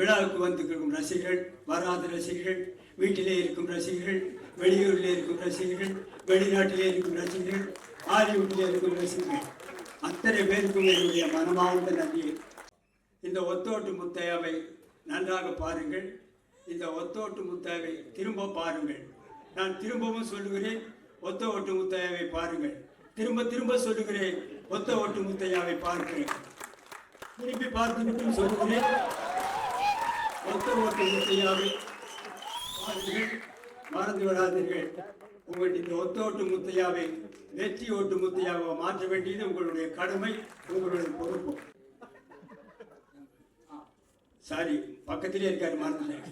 விழாவுக்கு வந்திருக்கும் ரசிகர்கள் வராத ரசிகர்கள் வீட்டிலே இருக்கும் ரசிகர்கள் வெளியூரில் இருக்கும் ரசிகர்கள் வெளிநாட்டிலே இருக்கும் ரசிகர்கள் ஹாலிவுட்டிலே இருக்கும் ரசிகர்கள். அத்தனை பேருக்கும் என்னுடைய மனமார்ந்த நன்றி. இந்த ஒத்தோட்டு முத்தையாவை நன்றாக பாருங்கள். இந்த ஒத்தோட்டு முத்தையாவை திரும்ப பாருங்கள். நான் திரும்பவும் சொல்லுகிறேன் ஒத்த ஓட்டு முத்தையாவை பாருங்கள். திரும்ப திரும்ப சொல்லுகிறேன் ஒத்த ஓட்டு முத்தையாவை பார்க்கிறேன். திருப்பி பார்த்துவிட்டு சொல்லுகிறேன். ஒத்த ஓட்டு மறந்து விடாதீர்கள் உங்களுடைய இந்த ஒத்தோட்டு முத்தையாவை வெற்றி ஓட்டு முத்தையாக மாற்ற வேண்டியது உங்களுடைய கடமை உங்களுடைய பொறுப்பு. சாரி பக்கத்திலே இருக்காரு மறந்துட்டேன்.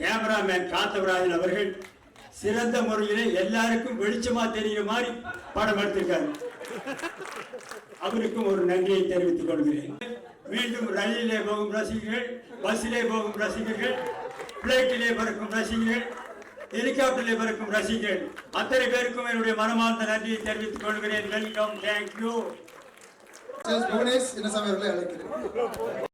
கேமராமேன் காத்தவராஜன் அவர்கள் சிறந்த முறையிலே எல்லாருக்கும் வெளிச்சமா தெரிகிற மாதிரி படம் எடுத்திருக்காரு. அவருக்கும் ஒரு நன்றியை தெரிவித்துக் கொள்கிறேன். மீண்டும் ரயிலிலே போகும் ரசிகர்கள் பஸ்ஸிலே போகும் ரசிகர்கள் பிளைட்டிலே பறக்கும் ரசிகர்கள் ஹெலிகாப்டரிலே பறக்கும் ரசிகர்கள். அத்தனை பேருக்கும் என்னுடைய மனமார்ந்த நன்றியை தெரிவித்துக் கொள்கிறேன். வெல்கம் தேங்க்யூ என்ன சின்னசாமி அழைக்கிறேன்.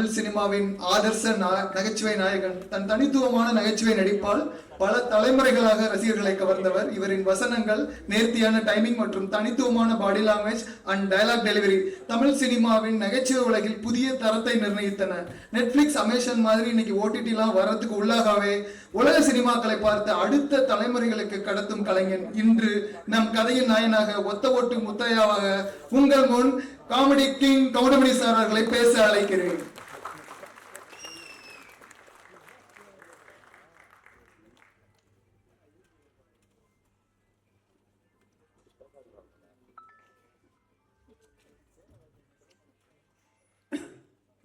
தமிழ் சினிமாவின் ஆதர்ச நகைச்சுவை நாயகன். தன் தனித்துவமான நகைச்சுவை நடிப்பால் பல தலைமுறைகளாக ரசிகர்களை கவர்ந்தவர். இவரின் வசனங்கள் நேர்த்தியான டைமிங் மற்றும் தனித்துவமான body language and dialogue delivery Tamil சினிமாவின் நகைச்சுவை உலகில் புதிய தரத்தை நிர்ணயித்தன. நெட்ஃபிளிக்ஸ் அமேசான் மாதிரி இன்னைக்கு ஓடிடிலாம் வர்றதுக்கு உள்ளாகவே உலக சினிமாக்களை பார்த்து அடுத்த தலைமுறைகளுக்கு கடத்தும் கலைஞன் இன்று நம் கதையின் நாயனாக ஒத்த ஓட்டு முத்தையாவாக உங்கள் முன் காமெடி கிங் கவுண்டமணி சார் அவர்களை பேச அழைக்கிறேன்.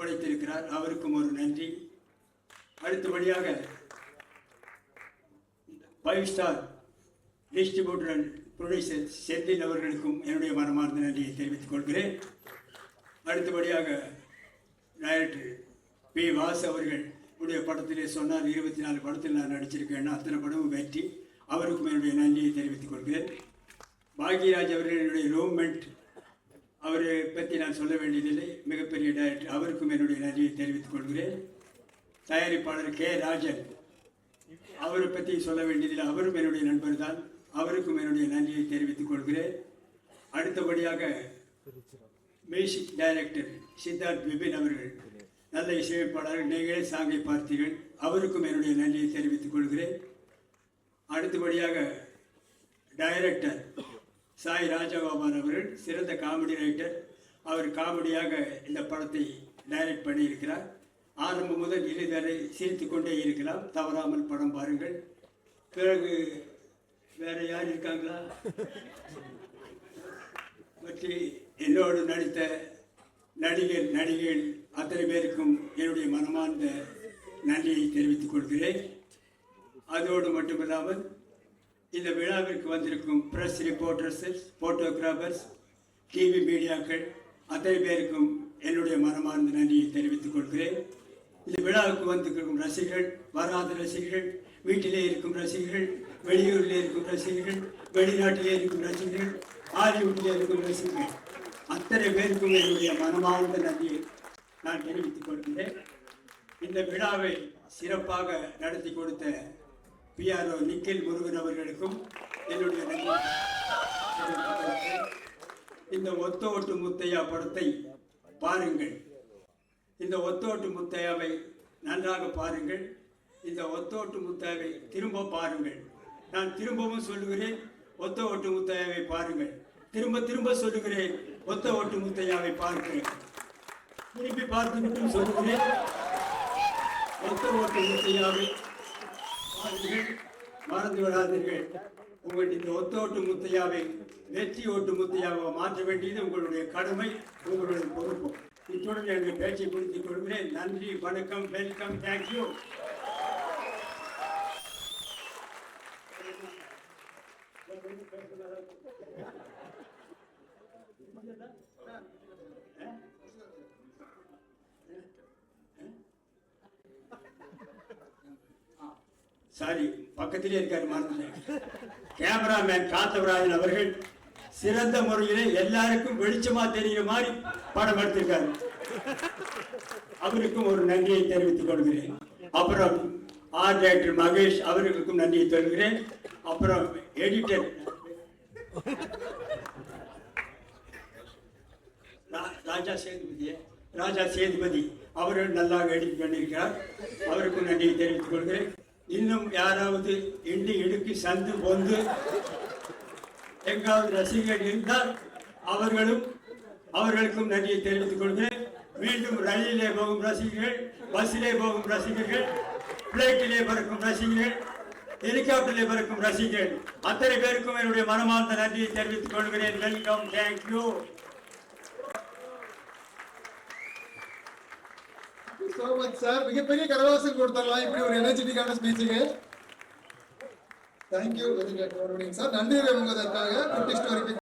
உழைத்திருக்கிறார் அவருக்கும் ஒரு நன்றி. அடுத்தபடியாக five star distributor producer Senthil அவர்களுக்கும் என்னுடைய மனமார்ந்த நன்றியை தெரிவித்துக் கொள்கிறேன். அடுத்தபடியாக டைரக்டர் பி. வாஸ் அவர்கள் உடைய படத்திலே சொன்னார். இருபத்தி நாலு படத்தில் நான் நடிச்சிருக்கேன். அத்தனை படமும் வெற்றி. அவருக்கும் என்னுடைய நன்றியை தெரிவித்துக் கொள்கிறேன். பாக்யராஜ் அவர்கள் என்னுடைய ரூம்மேட் அவரை பற்றி நான் சொல்ல வேண்டியதில்லை. மிகப்பெரிய டைரக்டர் அவருக்கும் என்னுடைய நன்றியை தெரிவித்துக் கொள்கிறேன். தயாரிப்பாளர் கே. ராஜன் அவரை பற்றி சொல்ல வேண்டியதில்லை. அவரும் என்னுடைய நண்பர் தான் அவருக்கும் என்னுடைய நன்றியை தெரிவித்துக் கொள்கிறேன். அடுத்தபடியாக மியூசிக் டைரக்டர் சித்தார்த் விபின் அவர்கள் நல்ல இசையமைப்பாளர்கள் நீங்களே சாங்கை பார்த்தீர்கள். அவருக்கும் என்னுடைய நன்றியை தெரிவித்துக் கொள்கிறேன். அடுத்தபடியாக டைரக்டர் சாய் ராஜகோபால் அவர்கள் சிறந்த காமெடி ரைட்டர். அவர் காமெடியாக இந்த படத்தை டைரக்ட் பண்ணியிருக்கிறார். ஆரம்பம் முதல் இறுதி வரை கொண்டே இருக்கலாம். தவறாமல் படம் பாருங்கள். பிறகு வேற யார் இருக்காங்களா? பற்றி என்னோடு நடித்த நடிகர் நடிகைகள் அத்தனை பேருக்கும் என்னுடைய மனமார்ந்த நன்றியை தெரிவித்துக் கொள்கிறேன். அதோடு மட்டுமில்லாமல் இந்த விழாவிற்கு வந்திருக்கும் ப்ரெஸ் ரிப்போர்ட்டர்ஸ் போட்டோகிராஃபர்ஸ் டிவி மீடியாக்கள் அத்தனை பேருக்கும் என்னுடைய மனமார்ந்த நன்றியை தெரிவித்துக் கொள்கிறேன். இந்த விழாவுக்கு வந்திருக்கும் ரசிகர்கள் வராத ரசிகர்கள் வீட்டிலே இருக்கும் ரசிகர்கள் வெளியூரில் இருக்கும் ரசிகர்கள் வெளிநாட்டிலே இருக்கும் ரசிகர்கள் ஹாலிவுட்டிலே இருக்கும் ரசிகர்கள் அத்தனை பேருக்கும் என்னுடைய மனமார்ந்த நன்றியை நான் தெரிவித்துக் கொள்கிறேன். இந்த விழாவை சிறப்பாக நடத்தி கொடுத்த பிஆர்ஓ நிக்கில் முருகன் அவர்களுக்கும் என்னுடைய இந்த தெரிவித்துக் ஓட்டு இந்த ஒத்தோட்டு முத்தையா படத்தை பாருங்கள். இந்த ஒத்தோட்டு முத்தையாவை நன்றாக பாருங்கள். இந்த ஒத்தோட்டு முத்தையாவை திரும்ப பாருங்கள். நான் திரும்பவும் சொல்லுகிறேன் ஒத்த ஓட்டு முத்தையாவை பாருங்கள். திரும்ப திரும்ப சொல்லுகிறேன் ஒத்த ஓட்டு முத்தையாவை பார்க்கிறேன். திருப்பி பார்த்துவிட்டு சொல்லுகிறேன் ஒத்த ஓட்டு முத்தையாவை மறந்து விடாதீர்கள். உங்களுடைய இந்த ஒத்த ஓட்டு முத்தையாவை வெற்றி ஓட்டு முத்தையாக மாற்ற வேண்டியது உங்களுடைய கடமை உங்களுடைய பொறுப்பு. இத்துடன் எனக்கு பேச்சை முடித்துக் கொள்கிறேன். நன்றி வணக்கம் வெல்கம் தேங்க்யூ சாரி பக்கத்திலே இருக்காரு மறந்துட்டேன். கேமராமேன் காத்தவராஜன் அவர்கள் சிறந்த முறையிலே எல்லாருக்கும் வெளிச்சமா தெரிகிற மாதிரி படம் எடுத்திருக்காரு. அவருக்கும் ஒரு நன்றியை தெரிவித்துக் கொள்கிறேன். அப்புறம் ஆர் டைரக்டர் மகேஷ் அவர்களுக்கும் நன்றியை சொல்கிறேன் அப்புறம் எடிட்டர் ராஜா சேதுபதி ராஜா சேதுபதி அவர்கள் நல்லா எடிட் பண்ணியிருக்கிறார். அவருக்கும் நன்றியை தெரிவித்துக் கொள்கிறேன். இன்னும் யாராவது இண்டி இடுக்கி சந்து பொந்து எங்காவது ரசிகர்கள் இருந்தால் அவர்களும் அவர்களுக்கும் நன்றியை தெரிவித்துக் கொள்கிறேன். மீண்டும் ரயிலிலே போகும் ரசிகர்கள் பஸ்ஸிலே போகும் ரசிகர்கள் பிளைட்டிலே பறக்கும் ரசிகர்கள் ஹெலிகாப்டரிலே பறக்கும் ரசிகர்கள் அத்தனை பேருக்கும் என்னுடைய மனமார்ந்த நன்றியை தெரிவித்துக் கொள்கிறேன். Welcome thank you so much sir மிகப்பெரிய கடவாசல் கொடுத்துடலாம். இப்படி ஒரு எனர்ஜெட்டிக்கான ஸ்பீச்சுக்கு தேங்க்யூ சார். நன்றி உங்களதற்காக குட்டி ஸ்டோரிக்கு